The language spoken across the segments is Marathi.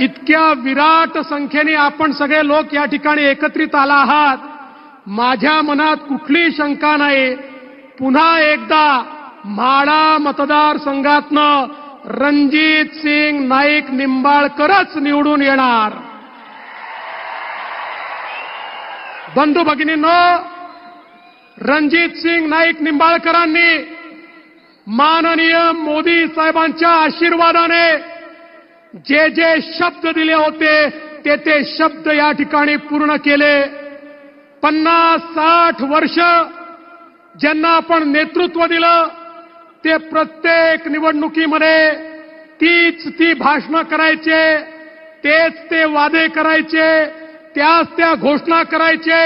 इतक्या विराट संख्येने आपण सगळे लोक या ठिकाणी एकत्रित आला आहात. माझ्या मनात कुठली शंका नाही. पुन्हा एकदा म्हाडा मतदारसंघातनं रणजित सिंग नाईक निंबाळकरच निवडून येणार. बंधू भगिनींनो रणजित सिंग नाईक निंबाळकरांनी माननीय मोदी साहेबांच्या आशीर्वादाने जे जे शब्द दिले होते ते ते शब्द या ठिकाणी पूर्ण केले. पन्नास साठ वर्ष ज्यांना आपण नेतृत्व दिलं ते प्रत्येक निवडणुकीमध्ये तीच ती भाषणं करायचे तेच ते वादे करायचे त्याच त्या घोषणा करायचे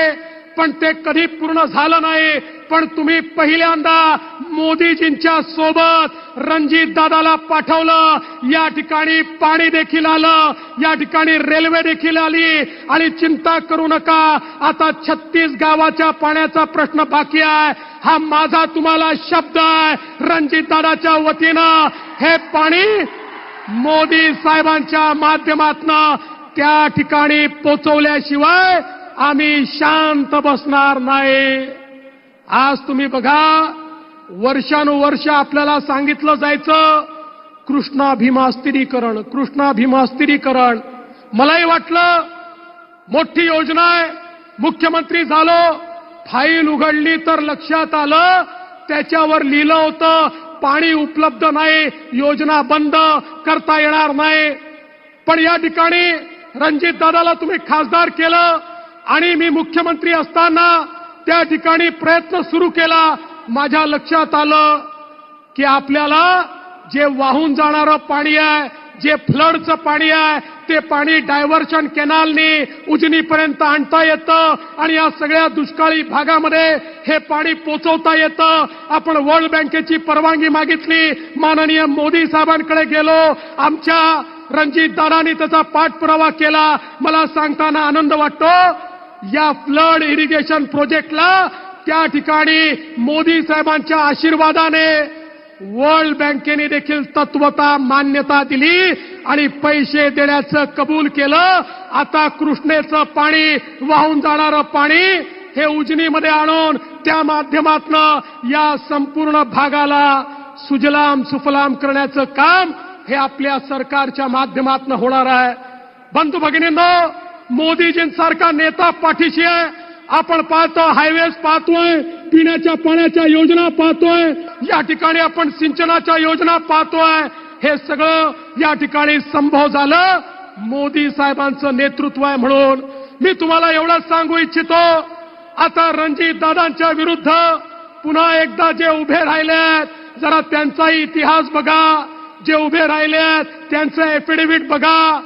पण ते कधी पूर्ण झालं नाही. पण तुम्ही पहिल्यांदा मोदीजींच्या सोबत रणजित दादाला पाठवलं. या ठिकाणी पाणी देखील आलं. या ठिकाणी रेल्वे देखील आली. आणि चिंता करू नका. आता छत्तीस गावाच्या पाण्याचा प्रश्न बाकी आहे. हा माझा तुम्हाला शब्द आहे. रणजित दादाच्या वतीनं हे पाणी मोदी साहेबांच्या माध्यमातनं त्या ठिकाणी पोचवल्याशिवाय आम्ही शांत बसणार नाही. आज तुम्ही बघा वर्षानुवर्ष आपल्याला सांगितलं जायचं कृष्णा कृष्णाभिमास्तिरीकरण. कृष्णा मलाही वाटलं मोठी योजना आहे मुख्यमंत्री झालो फाईल उघडली तर लक्षात आलं त्याच्यावर लिहिलं होतं पाणी उपलब्ध नाही योजना बंद करता येणार नाही. पण या ठिकाणी रणजित दादाला तुम्ही खासदार केलं आणि मी मुख्यमंत्री असताना त्या ठिकाणी प्रयत्न सुरू केला. माझ्या लक्षात आलं की आपल्याला जे वाहून जाणारं पाणी आहे जे फ्लडचं पाणी आहे ते पाणी डायव्हर्शन कॅनालनी उजनीपर्यंत आणता येतं आणि या सगळ्या दुष्काळी भागामध्ये हे पाणी पोचवता येतं. आपण वर्ल्ड बँकेची परवानगी मागितली. माननीय मोदी साहेबांकडे गेलो. आमच्या रणजित दादांनी त्याचा पाठपुरावा केला. मला सांगताना आनंद वाटतो. या फ्लड इरिगेशन प्रोजेक्टला त्या ठिकाणी मोदी साहेबांच्या आशीर्वादाने वर्ल्ड बँकेने देखील तत्वता मान्यता दिली आणि पैसे देण्याचं कबूल केलं. आता कृष्णेचं पाणी वाहून जाणारं पाणी हे उजनीमध्ये आणून त्या माध्यमातनं या संपूर्ण भागाला सुजलाम सुफलाम करण्याचं काम हे आपल्या सरकारच्या माध्यमातनं होणार आहे. बंधू भगिनींनो मोदीजींसारखा नेता पाठीशी आहे. आपण पाहतो हायवेज पाहतोय पिण्याच्या पाण्याच्या योजना पाहतोय या ठिकाणी आपण सिंचनाच्या योजना पाहतोय. हे सगळं या ठिकाणी संभव झालं. मोदी साहेबांचं नेतृत्व आहे म्हणून. मी तुम्हाला एवढंच सांगू इच्छितो. आता रणजित दादांच्या विरुद्ध पुन्हा एकदा जे उभे राहिले आहेत जरा त्यांचाही इतिहास बघा. जे उभे राहिले आहेत त्यांचं एफिडेव्हिट बघा.